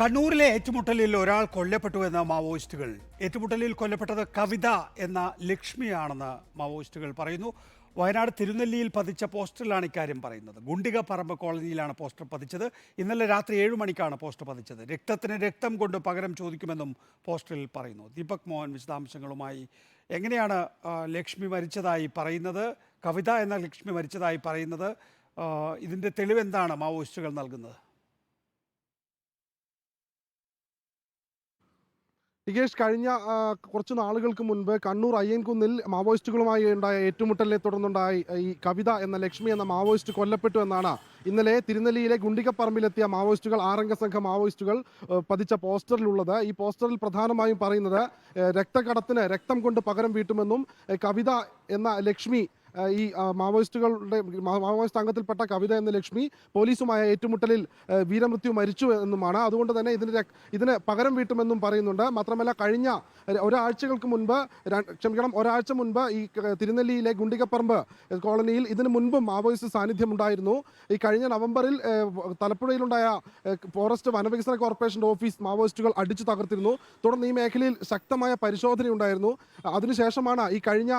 കണ്ണൂരിലെ ഏറ്റുമുട്ടലിൽ ഒരാൾ കൊല്ലപ്പെട്ടു എന്ന മാവോയിസ്റ്റുകൾ. ഏറ്റുമുട്ടലിൽ കൊല്ലപ്പെട്ടത് കവിത എന്ന ലക്ഷ്മിയാണെന്ന് മാവോയിസ്റ്റുകൾ പറയുന്നു. വയനാട് തിരുനെല്ലിയിൽ പതിച്ച പോസ്റ്ററിലാണ് ഇക്കാര്യം പറയുന്നത്. ഗുണ്ടിക പറമ്പ് കോളനിയിലാണ് പോസ്റ്റർ പതിച്ചത്. ഇന്നലെ രാത്രി ഏഴു മണിക്കാണ് പോസ്റ്റർ പതിച്ചത്. രക്തത്തിന് രക്തം കൊണ്ട് പകരം ചോദിക്കുമെന്നും പോസ്റ്ററിൽ പറയുന്നു. ദീപക് മോഹൻ വിശദാംശങ്ങളുമായി എങ്ങനെയാണ് ലക്ഷ്മി മരിച്ചതായി പറയുന്നത്? കവിത എന്ന ലക്ഷ്മി മരിച്ചതായി പറയുന്നത് ഇതിന്റെ തെളിവെന്താണ് മാവോയിസ്റ്റുകൾ നൽകുന്നത്? നികേഷ് കഴിഞ്ഞ കുറച്ച് നാളുകൾക്ക് മുൻപ് കണ്ണൂർ അയ്യൻകുന്നിൽ മാവോയിസ്റ്റുകളുമായി ഉണ്ടായ ഏറ്റുമുട്ടലിനെ തുടർന്നുണ്ടായി. ഈ കവിത എന്ന ലക്ഷ്മി എന്ന മാവോയിസ്റ്റ് കൊല്ലപ്പെട്ടു എന്നാണ്. ഇന്നലെ തിരുനെല്ലിയിലെ ഗുണ്ടികപ്പറമ്പിലെത്തിയ മാവോയിസ്റ്റുകൾ ആറംഗ സംഘ മാവോയിസ്റ്റുകൾ പതിച്ച പോസ്റ്ററിലുള്ളത്. ഈ പോസ്റ്ററിൽ പ്രധാനമായും പറയുന്നത് രക്തകടത്തിന് രക്തം കൊണ്ട് പകരം വീട്ടുമെന്നും കവിത എന്ന ലക്ഷ്മി ഈ മാവോയിസ്റ്റുകളുടെ മാവോയിസ്റ്റ് അംഗത്തിൽപ്പെട്ട കവിത എന്ന ലക്ഷ്മി പോലീസുമായ ഏറ്റുമുട്ടലിൽ വീരമൃത്യു മരിച്ചു എന്നുമാണ്. അതുകൊണ്ട് തന്നെ ഇതിന് ഇതിന് പകരം വീട്ടുമെന്നും പറയുന്നുണ്ട്. മാത്രമല്ല കഴിഞ്ഞ ഒരാഴ്ചകൾക്ക് മുൻപ് ക്ഷമിക്കണം ഒരാഴ്ച മുൻപ് ഈ തിരുനെല്ലിയിലെ ഗുണ്ടികപ്പറമ്പ് കോളനിയിൽ ഇതിനു മുൻപും മാവോയിസ്റ്റ് സാന്നിധ്യം ഉണ്ടായിരുന്നു ഈ കഴിഞ്ഞ നവംബറിൽ തലപ്പുഴയിലുണ്ടായ ഫോറസ്റ്റ് വനവികസന കോർപ്പറേഷന്റെ ഓഫീസ് മാവോയിസ്റ്റുകൾ അടിച്ചു തകർത്തിരുന്നു. തുടർന്ന് ഈ മേഖലയിൽ ശക്തമായ പരിശോധന ഉണ്ടായിരുന്നു അതിനുശേഷമാണ് ഈ കഴിഞ്ഞ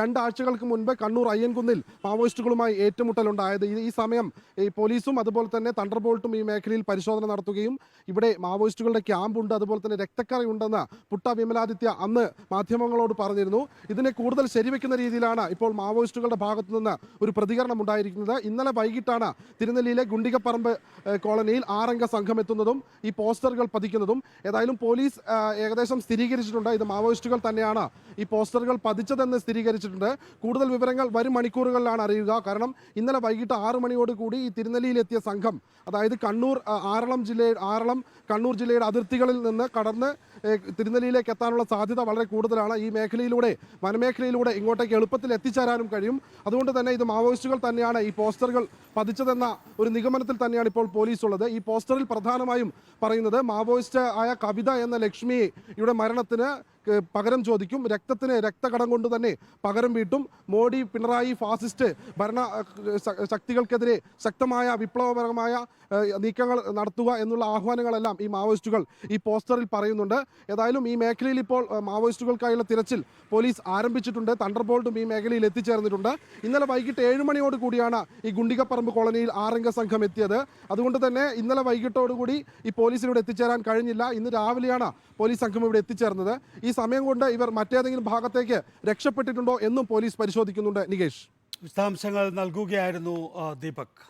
രണ്ടാഴ്ചകൾക്ക് മുൻപ് കണ്ണൂർ അയ്യൻകുന്നിൽ മാവോയിസ്റ്റുകളുമായി ഏറ്റുമുട്ടലുണ്ടായത്. ഈ- സമയം ഈ പോലീസും അതുപോലെ തന്നെ തണ്ടർബോൾട്ടും ഈ മേഖലയിൽ പരിശോധന നടത്തുകയും ഇവിടെ മാവോയിസ്റ്റുകളുടെ ക്യാമ്പുണ്ട് അതുപോലെ തന്നെ രക്തക്കറയുണ്ടെന്ന് പുട്ട വിമലാദിത്യ അന്ന് മാധ്യമങ്ങളോട് പറഞ്ഞിരുന്നു. ഇതിനെ കൂടുതൽ ശരിവെക്കുന്ന രീതിയിലാണ് ഇപ്പോൾ മാവോയിസ്റ്റുകളുടെ ഭാഗത്തു നിന്ന് ഒരു പ്രതികരണം ഉണ്ടായിരിക്കുന്നത്. ഇന്നലെ വൈകിട്ടാണ് തിരുനെല്ലിയിലെ ഗുണ്ടികപ്പറമ്പ് കോളനിയിൽ ആറംഗ സംഘം എത്തുന്നതും ഈ പോസ്റ്ററുകൾ പതിക്കുന്നതും. ഏതായാലും പോലീസ് ഏകദേശം സ്ഥിരീകരിച്ചിട്ടുണ്ട്. ഇത് മാവോയിസ്റ്റുകൾ തന്നെയാണ് ഈ പോസ്റ്ററുകൾ പതിച്ചതെന്ന് സ്ഥിരീകരിച്ചിട്ടുണ്ട്. കൂടുതൽ വിവരങ്ങൾ വരും മണിക്കൂറുകളിലാണ് അറിയുക. കാരണം ഇന്നലെ വൈകിട്ട് ആറ് മണിയോട് കൂടി ഈ തിരുനെല്ലിയിലെത്തിയ സംഘം അതായത് കണ്ണൂർ ആറളം ജില്ലയിൽ ആറളം കണ്ണൂർ ജില്ലയുടെ അതിർത്തികളിൽ നിന്ന് കടന്ന് തിരുനെല്ലിയിലേക്ക് എത്താനുള്ള സാധ്യത വളരെ കൂടുതലാണ്. ഈ മേഖലയിലൂടെ വനമേഖലയിലൂടെ ഇങ്ങോട്ടേക്ക് എളുപ്പത്തിൽ എത്തിച്ചേരാനും കഴിയും. അതുകൊണ്ട് തന്നെ ഇത് മാവോയിസ്റ്റുകൾ തന്നെയാണ് ഈ പോസ്റ്ററുകൾ പതിച്ചതെന്ന ഒരു നിഗമനത്തിൽ തന്നെയാണ് ഇപ്പോൾ പോലീസ് ഉള്ളത് ഈ പോസ്റ്ററിൽ പ്രധാനമായും പറയുന്നത് മാവോയിസ്റ്റ് ആയ കവിത എന്ന ലക്ഷ്മിയെ ഇവിടെ മരണത്തിന് പകരം ചോദിക്കും. രക്തത്തിന് രക്തകടം കൊണ്ട് തന്നെ പകരം വീട്ടും. മോഡി പിണറായി ഫാസിസ്റ്റ് ഭരണ ശക്തികൾക്കെതിരെ ശക്തമായ വിപ്ലവപരമായ നീക്കങ്ങൾ നടത്തുക എന്നുള്ള ആഹ്വാനങ്ങളെല്ലാം ഈ മാവോയിസ്റ്റുകൾ ഈ പോസ്റ്ററിൽ പറയുന്നുണ്ട്. ഏതായാലും ഈ മേഖലയിൽ ഇപ്പോൾ മാവോയിസ്റ്റുകൾക്കായുള്ള തിരച്ചിൽ പോലീസ് ആരംഭിച്ചിട്ടുണ്ട്. തണ്ടർബോൾട്ടും ഈ മേഖലയിൽ എത്തിച്ചേർന്നിട്ടുണ്ട്. ഇന്നലെ വൈകിട്ട് ഏഴ് മണിയോട് കൂടിയാണ് ഈ ഗുണ്ടികപ്പറമ്പ് കോളനിയിൽ ആറംഗ സംഘം എത്തിയത്. അതുകൊണ്ട് തന്നെ ഇന്നലെ വൈകിട്ടോടുകൂടി ഈ പോലീസിന് ഇവിടെ എത്തിച്ചേരാൻ കഴിഞ്ഞില്ല. ഇന്ന് രാവിലെയാണ് പോലീസ് സംഘം ഇവിടെ എത്തിച്ചേർന്നത്. ഈ സമയം കൊണ്ട് ഇവർ മറ്റേതെങ്കിലും ഭാഗത്തേക്ക് രക്ഷപ്പെട്ടിട്ടുണ്ടോ എന്നും പോലീസ് പരിശോധിക്കുന്നുണ്ട്. നികേഷ്. വിശദാംശങ്ങൾ നൽകുകയായിരുന്നു ദീപക്.